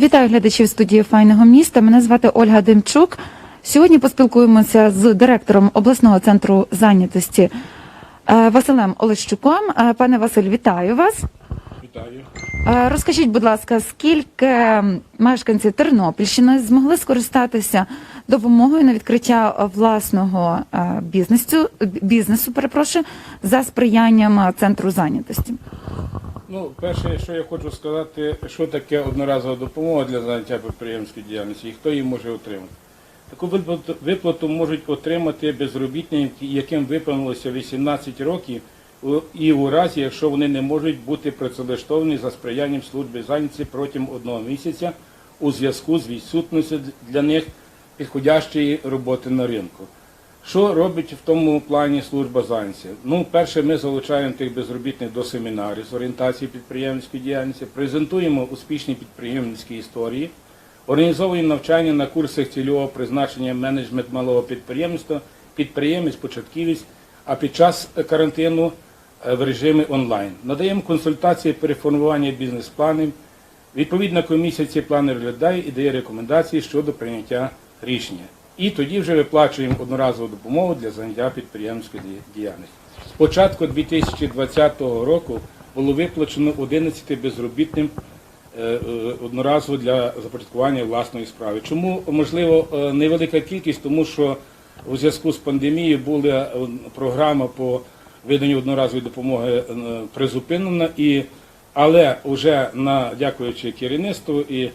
Вітаю глядачів студії файного міста. Мене звати Ольга Демчук. Сьогодні поспілкуємося з директором обласного центру зайнятості е, Василем Олещуком. Е, Пане Василь, вітаю вас. Вітаю. Е, Розкажіть, будь ласка, скільки мешканців Тернопільщини змогли скористатися допомогою на відкриття власного бізнесу, бізнесу перепрошую, за сприянням центру зайнятості? Ну, перше, що я хочу сказати, що таке одноразова допомога для заняття підприємської діяльності і хто її може отримати. Таку виплату, можуть отримати безробітні, яким виповнилося 18 років, і у разі, якщо вони не можуть бути працевлаштовані за сприянням служби зайнятості протягом одного місяця у зв'язку з відсутністю для них підходящої роботи на ринку. Що робить в тому плані служба зайнятості? Ну, перше, ми залучаємо тих безробітних до семінарів з орієнтації підприємницької діяльності, презентуємо успішні підприємницькі історії, організовуємо навчання на курсах цільового призначення менеджмент малого підприємства, підприємець, початківець, а під час карантину е, в режимі онлайн. Надаємо консультації переформування бізнес-планів. Відповідна комісія ці плани розглядає і дає рекомендації щодо прийняття рішення. І тоді вже виплачуємо одноразову допомогу для заняття підприємської ді- діяльності. З початку 2020 року було виплачено 11 безробітним е, е, одноразово для започаткування власної справи. Чому можливо е, невелика кількість? Тому що у зв'язку з пандемією була програма по виданню одноразової допомоги призупинена, і але вже на дякуючи керівництву і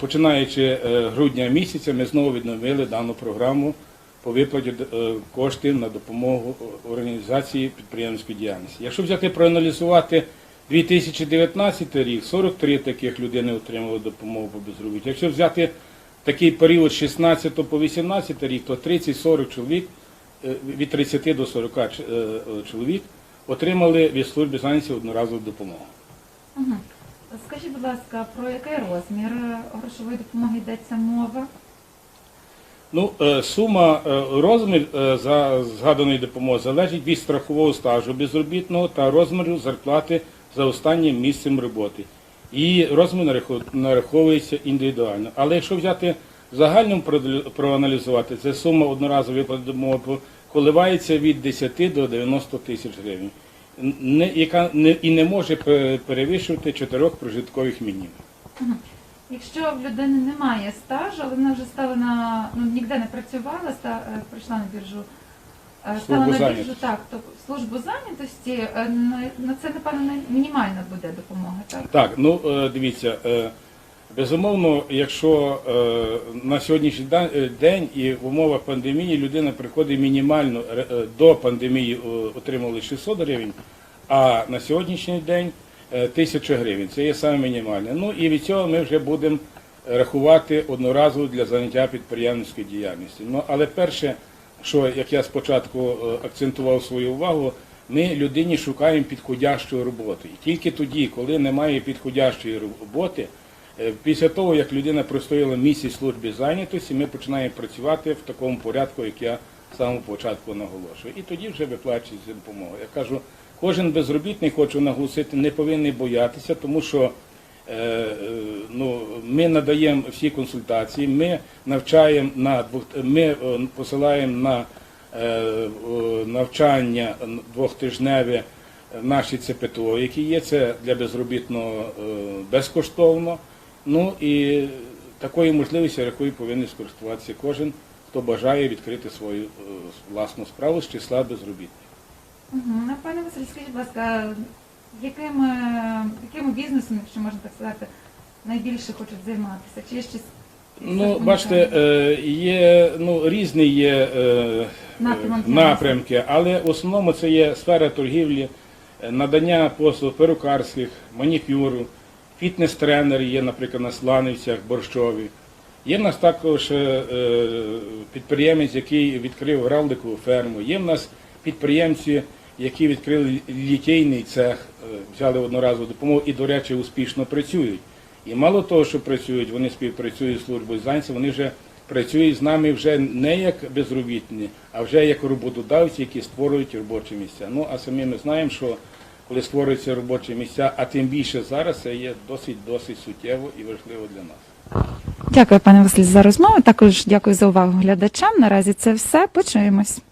починаючи е, грудня місяця, ми знову відновили дану програму по виплаті е, коштів на допомогу організації підприємської діяльності. Якщо взяти проаналізувати 2019 рік, 43 таких людини отримали допомогу по безробіттю. Якщо взяти такий період з 16 по 18 рік, то 30-40 чоловік, е, від 30 до 40 ч- е, е, чоловік отримали від служби зайнятості одноразову допомогу. Скажіть, будь ласка, про який розмір грошової допомоги йдеться мова? Ну, е, сума, е, розмір е, за згаданої допомоги залежить від страхового стажу безробітного та розміру зарплати за останнім місцем роботи. Її розмір нараховується індивідуально. Але якщо взяти проаналю- проаналізувати, це сума одноразової допомоги коливається від 10 до 90 тисяч гривень, не, яка не, і не може перевищувати чотирьох прожиткових мінімумів. Якщо в людини немає стажу, але вона вже стала на ну ніде не працювала, ста, е, прийшла на біржу, е, стала Службу на біржу, зайнятості. так, то службу зайнятості е, на, це напевно мінімальна буде допомога, так? Так, ну дивіться, безумовно, якщо е, на сьогоднішній е, день і в умовах пандемії людина приходить мінімально е, до пандемії отримали 600 гривень, а на сьогоднішній день е, 1000 гривень. Це є саме мінімальне. Ну і від цього ми вже будемо рахувати одноразово для заняття підприємницької діяльності. Ну але перше, що як я спочатку акцентував свою увагу, ми людині шукаємо підходящої роботи. І тільки тоді, коли немає підходящої роботи, після того, як людина простояла місяць служби зайнятості, ми починаємо працювати в такому порядку, як я з самого початку наголошую. І тоді вже виплачується допомога. Я кажу, кожен безробітний, хочу наголосити, не повинен боятися, тому що Е, е, ну, ми надаємо всі консультації, ми навчаємо на ми е, посилаємо на е, е, навчання двохтижневе наші ЦПТО, які є це для безробітного е, безкоштовно. Ну і такої можливості, я повинен скористуватися кожен, хто бажає відкрити свою е, власну справу з числа безробітних. Угу. Пане Василь, скажіть, будь ласка, яким, е, яким бізнесом, якщо можна так сказати, найбільше хочуть займатися? Чи є ще Ну, бачите, е, є ну, різні є напрямки, але в основному це є сфера торгівлі, надання послуг перукарських, манікюру, фітнес-тренери є, наприклад, на Сланівцях, Борщові. Є в нас також е, е, підприємець, який відкрив гравликову ферму. Є в нас підприємці, які відкрили літейний цех, е, взяли одноразову допомогу і, до речі, успішно працюють. І мало того, що працюють, вони співпрацюють з службою зайнятості, вони вже працюють з нами вже не як безробітні, а вже як роботодавці, які створюють робочі місця. Ну а самі ми знаємо, що коли створюються робочі місця, а тим більше зараз це є досить досить суттєво і важливо для нас. Дякую, пане Василь, за розмову. Також дякую за увагу глядачам. Наразі це все. Почуємось.